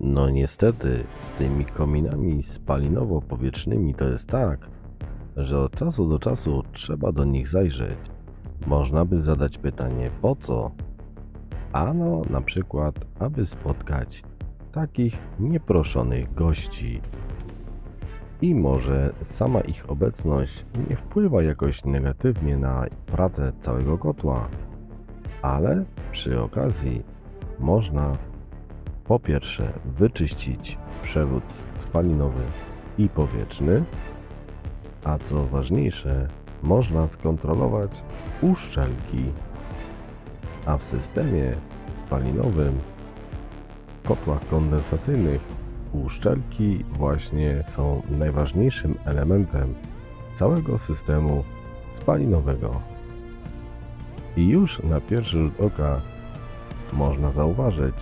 No niestety, z tymi kominami spalinowo-powietrznymi to jest tak, że od czasu do czasu trzeba do nich zajrzeć. Można by zadać pytanie po co? Ano na przykład, aby spotkać takich nieproszonych gości. I może sama ich obecność nie wpływa jakoś negatywnie na pracę całego kotła, ale przy okazji można po pierwsze wyczyścić przewód spalinowy i powietrzny, a co ważniejsze, można skontrolować uszczelki. A w systemie spalinowym w kotłach kondensacyjnych uszczelki właśnie są najważniejszym elementem całego systemu spalinowego. I już na pierwszy rzut oka można zauważyć,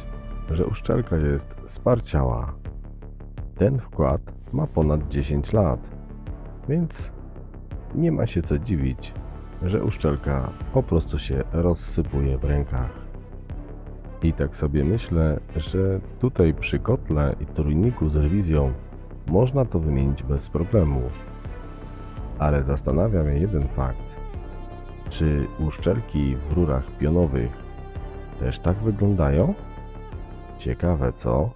że uszczelka jest sparciała. Ten wkład ma ponad 10 lat, więc nie ma się co dziwić, że uszczelka po prostu się rozsypuje w rękach. I tak sobie myślę, że tutaj przy kotle i trójniku z rewizją można to wymienić bez problemu. Ale zastanawia mnie jeden fakt. Czy uszczelki w rurach pionowych też tak wyglądają? Ciekawe co?